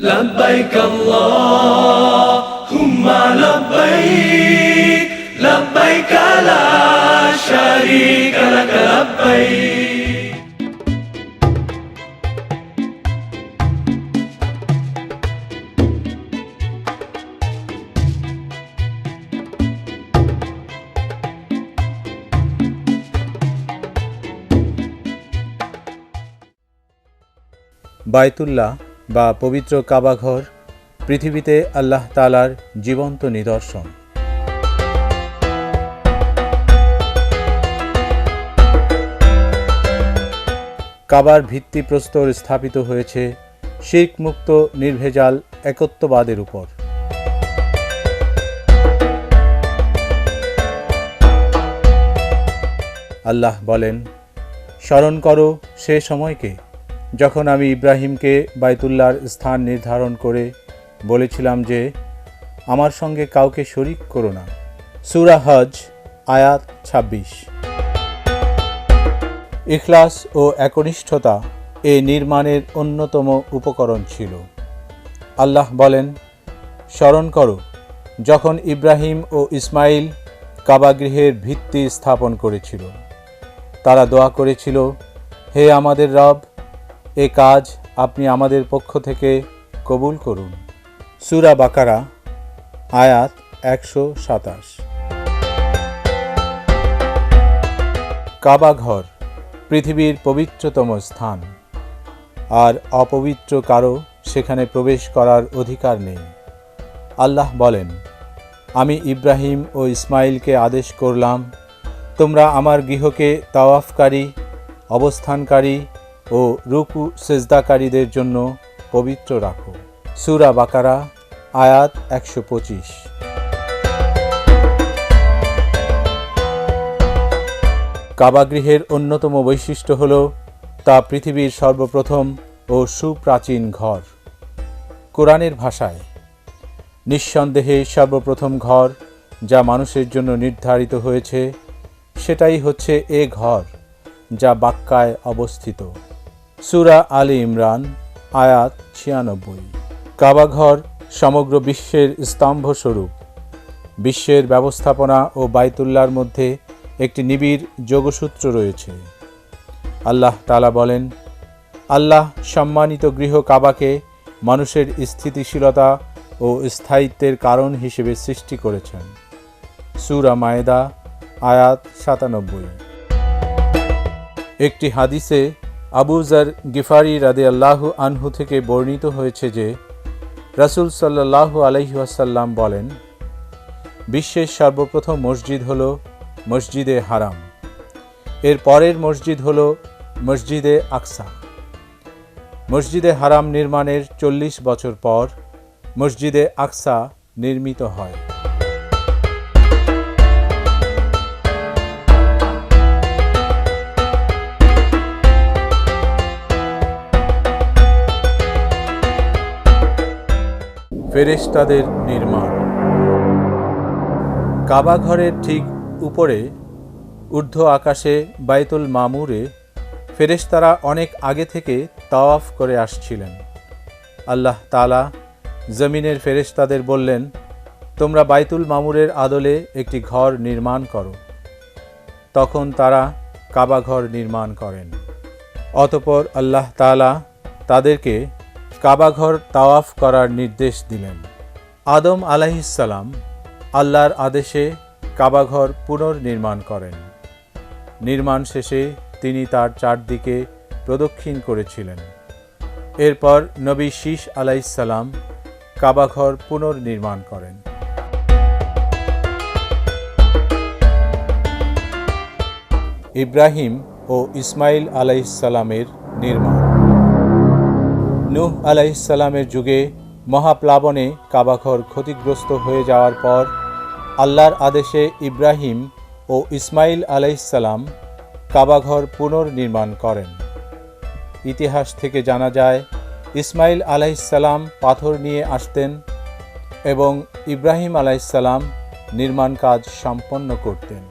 لبيك اللهم لبيك لبيك لا شريك لك لبيك বায়তুল্লাহ বা পবিত্র কাবাঘর পৃথিবীতে আল্লাহ তালার জীবন্ত নিদর্শন। কাবার ভিত্তিপ্রস্তর স্থাপিত হয়েছে শির্ক মুক্ত নির্ভেজাল একত্ববাদের উপর। আল্লাহ বলেন, স্মরণ করো সে সময়কে যখন আমি ইব্রাহিমকে বাইতুল্লাহর স্থান নির্ধারণ করে বলেছিলাম যে, আমার সঙ্গে কাউকে শরিক করো না। সুরা হজ, আয়াত ২৬ ইখলাস ও একনিষ্ঠতা এ নির্মাণের অন্যতম উপকরণ ছিল। আল্লাহ বলেন, স্মরণ করো, যখন ইব্রাহিম ও ইসমাইল কাবাগৃহের ভিত্তি স্থাপন করেছিল, তারা দোয়া করেছিল, হে আমাদের রব এ কাজ আপনি আমাদের পক্ষ থেকে কবুল করুন। সুরা বাকারা, আয়াত একশো সাতাশ। কাবাঘর পৃথিবীর পবিত্রতম স্থান। আর অপবিত্র কারও সেখানে প্রবেশ করার অধিকার নেই। আল্লাহ বলেন, আমি ইব্রাহিম ও ইসমাইলকে আদেশ করলাম, তোমরা আমার গৃহকে তাওয়াফকারী, অবস্থানকারী ও রুকু সেজদাকারীদের জন্য পবিত্র রাখো। সুরা বাকারা, আয়াত একশো পঁচিশ। কাবাগৃহের অন্যতম বৈশিষ্ট্য হল তা পৃথিবীর সর্বপ্রথম ও সুপ্রাচীন ঘর। কোরআনের ভাষায়, নিঃসন্দেহে সর্বপ্রথম ঘর যা মানুষের জন্য নির্ধারিত হয়েছে, সেটাই হচ্ছে এ ঘর যা বাক্কায় অবস্থিত। সুরা আলী ইমরান, আয়াত ছিয়ানব্বই। কাবাঘর সমগ্র বিশ্বের স্তম্ভস্বরূপ বিশ্বের ব্যবস্থাপনা ও বাইতুল্লার মধ্যে একটি নিবিড় যোগসূত্র রয়েছে। আল্লাহ তালা বলেন, আল্লাহ সম্মানিত গৃহ কাবাকে মানুষের স্থিতিশীলতা ও স্থায়িত্বের কারণ হিসেবে সৃষ্টি করেছেন। সুরা মায়েদা, আয়াত সাতানব্বই। একটি হাদিসে আবুজার গিফারি রাদে আল্লাহু আনহু থেকে বর্ণিত হয়েছে যে, রাসুল সাল্লাহু আলহিহাসাল্লাম বলেন, বিশ্বের সর্বপ্রথম মসজিদ হল মসজিদে হারাম। এর পরের মসজিদ হল মসজিদে আকসা। মসজিদে হারাম নির্মাণের চল্লিশ বছর পর মসজিদে আকসা নির্মিত হয়। ফেরেশতাদের নির্মাণ। কাবা ঘরের ঠিক উপরে ঊর্ধ্ব আকাশে বাইতুল মামুরে ফেরেশতারা অনেক আগে থেকে তাওয়াফ করে আসছিলেন। আল্লাহ তালা জমিনের ফেরেশতাদের বললেন, তোমরা বাইতুল মামুরের আদলে একটি ঘর নির্মাণ করো। তখন তারা কাবা ঘর নির্মাণ করেন। অতপর আল্লাহ তালা তাদেরকে কাবাঘর তাওয়াফ করার নির্দেশ দিলেন। আদম আলাইসাল্লাম আল্লাহর আদেশে কাবাঘর পুনর্নির্মাণ করেন। নির্মাণ শেষে তিনি তার চারদিকে প্রদক্ষিণ করেছিলেন। এরপর নবী শীষ আলাইসাল্লাম কাবাঘর পুনর্নির্মাণ করেন। ইব্রাহিম ও ইসমাইল আলাইসাল্লামের নির্মাণ। নূহ আলাইসাল্লামের যুগে মহাপ্লাবনে কাবাঘর ক্ষতিগ্রস্ত হয়ে যাওয়ার পর আল্লাহর আদেশে ইব্রাহিম ও ইসমাইল আলাইসাল্লাম কাবাঘর পুনর্নির্মাণ করেন। ইতিহাস থেকে জানা যায়, ইসমাইল আলাইসাল্লাম পাথর নিয়ে আসতেন এবং ইব্রাহিম আলাইসাল্লাম নির্মাণ কাজ সম্পন্ন করতেন।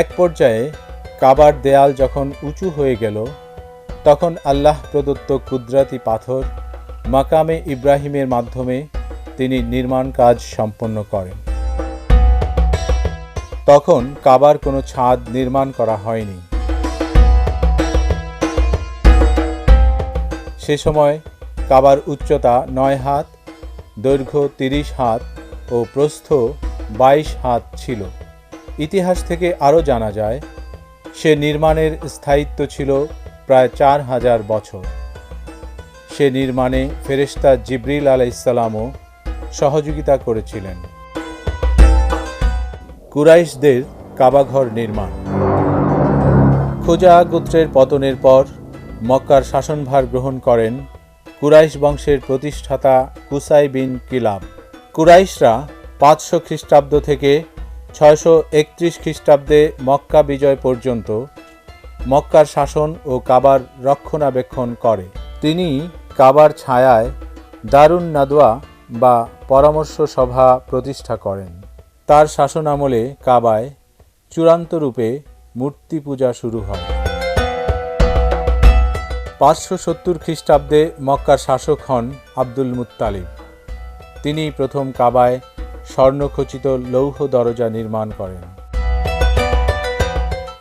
এক পর্যায়ে কাবার দেয়াল যখন উঁচু হয়ে গেল তখন আল্লাহ প্রদত্ত কুদরাতি পাথর মাকামে ইব্রাহিমের মাধ্যমে তিনি নির্মাণ কাজ সম্পন্ন করেন। তখন কাবার কোনো ছাদ নির্মাণ করা হয়নি। সে সময় কাবার উচ্চতা নয় হাত, দৈর্ঘ্য তিরিশ হাত ও প্রস্থ বাইশ হাত ছিল। ইতিহাস থেকে আরও জানা যায়, সে নির্মাণের স্থায়িত্ব ছিল প্রায় চার হাজার বছর। সে নির্মাণে ফেরেশতা জিব্রিল আলাইসাল্লামও সহযোগিতা করেছিলেন। কুরাইশদের কাবাঘর নির্মাণ। খোজা গোত্রের পতনের পর মক্কার শাসনভার গ্রহণ করেন কুরাইশ বংশের প্রতিষ্ঠাতা কুসাই বিন কিলাব। কুরাইশরা পাঁচশো খ্রিস্টাব্দ থেকে ছয়শো একত্রিশ খ্রিস্টাব্দে মক্কা বিজয় পর্যন্ত মক্কার শাসন ও কাবার রক্ষণাবেক্ষণ করে। তিনি কাবার ছায়ায় দারুণ নাদোয়া বা পরামর্শ সভা প্রতিষ্ঠা করেন। তার শাসন আমলে কাবায় চূড়ান্ত রূপে মূর্তি পূজা শুরু হয়। পাঁচশো সত্তর খ্রিস্টাব্দে মক্কার শাসক হন আব্দুল মুত্তালিব। তিনি প্রথম কাবায় স্বর্ণখচিত লৌহ দরজা নির্মাণ করেন।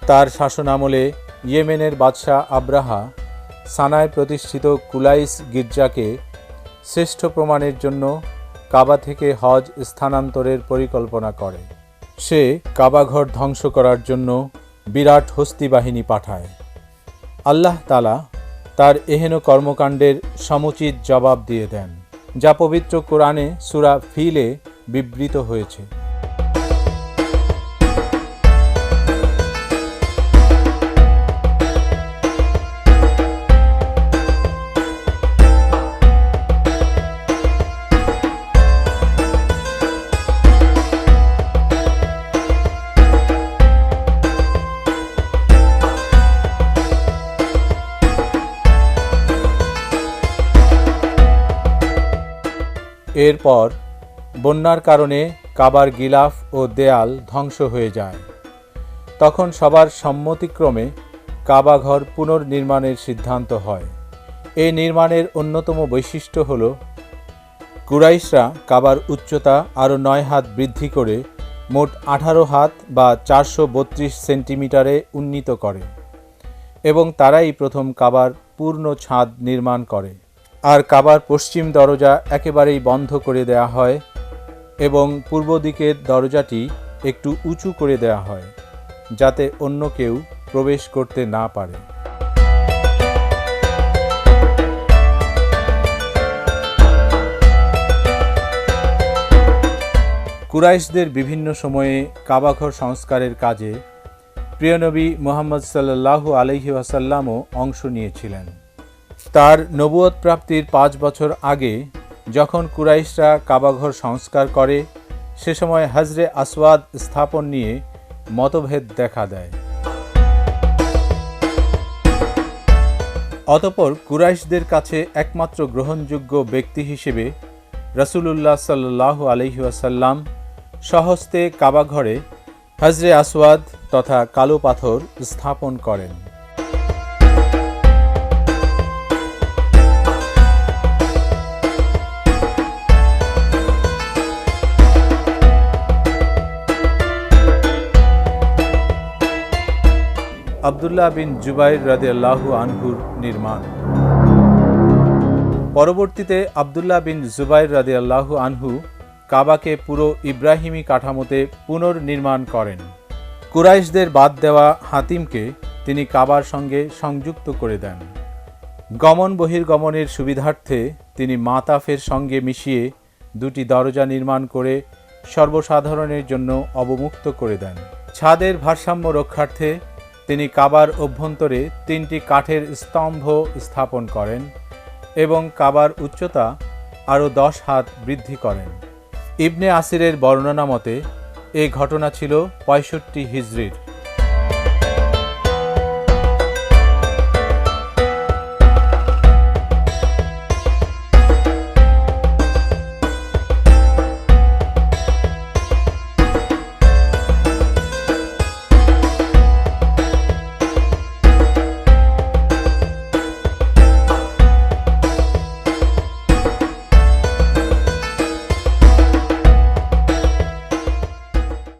তার শাসনামলে ইয়েমেনের বাদশাহ আব্রাহা সানায় প্রতিষ্ঠিত কুলাইস গির্জাকে শ্রেষ্ঠ প্রমাণের জন্য কাবা থেকে হজ স্থানান্তরের পরিকল্পনা করে। সে কাবাঘর ধ্বংস করার জন্য বিরাট হস্তি বাহিনী পাঠায়। আল্লাহ তালা তার এহেন কর্মকাণ্ডের সমুচিত জবাব দিয়ে দেন, যা পবিত্র কোরআনে সুরা ফিলে বিবৃত হয়েছে। এরপর বন্যার কারণে কাবার গিলাফ ও দেয়াল ধ্বংস হয়ে যায়। তখন সবার সম্মতিক্রমে কাবাঘর পুনর্নির্মাণের সিদ্ধান্ত হয়। এই নির্মাণের অন্যতম বৈশিষ্ট্য হল, কুরাইশরা কাবার উচ্চতা আরও নয় হাত বৃদ্ধি করে মোট আঠারো হাত বা চারশো বত্রিশ সেন্টিমিটারে উন্নীত করে এবং তারাই প্রথম কাবার পূর্ণ ছাদ নির্মাণ করে। আর কাবার পশ্চিম দরজা একেবারেই বন্ধ করে দেয়া হয় এবং পূর্ব দিকের দরজাটি একটু উঁচু করে দেয়া হয়, যাতে অন্য কেউ প্রবেশ করতে না পারে। কুরাইশদের বিভিন্ন সময়ে কাবাঘর সংস্কারের কাজে প্রিয়নবী মোহাম্মদ সাল্লাল্লাহু আলহি ওয়াসাল্লামও অংশ নিয়েছিলেন। তার নবুয়ত প্রাপ্তির পাঁচ বছর আগে যখন কুরাইশরা কাবাঘর সংস্কার করে, সে সময় হজরে আসওয়াদ স্থাপন নিয়ে মতভেদ দেখা দেয়। অতপর কুরাইশদের কাছে একমাত্র গ্রহণযোগ্য ব্যক্তি হিসেবে রসুলুল্লাহ সাল্লাহ আলহিউসাল্লাম সহস্তে কাবাঘরে হজরে আসওয়াদ তথা কালো পাথর স্থাপন করেন। আবদুল্লাহ বিন জুবাইর রাদে আল্লাহু আনহুর নির্মাণ। পরবর্তীতে আবদুল্লাহ বিন জুবাইর রাদে আল্লাহু আনহু কাবাকে পুরো ইব্রাহিমী কাঠামোতে পুনর্নির্মাণ করেন। কুরাইশদের বাদ দেওয়া হাতিমকে তিনি কাবার সঙ্গে সংযুক্ত করে দেন। গমন বহির্গমনের সুবিধার্থে তিনি মাতাফের সঙ্গে মিশিয়ে দুটি দরজা নির্মাণ করে সর্বসাধারণের জন্য অবমুক্ত করে দেন। ছাদের ভারসাম্য রক্ষার্থে তিনি কাবার অভ্যন্তরে তিনটি কাঠের স্তম্ভ স্থাপন করেন এবং কাবার উচ্চতা আরও দশ হাত বৃদ্ধি করেন। ইবনে আসিরের বর্ণনা মতে, এ ঘটনা ছিল পঁয়ষট্টি হিজরির।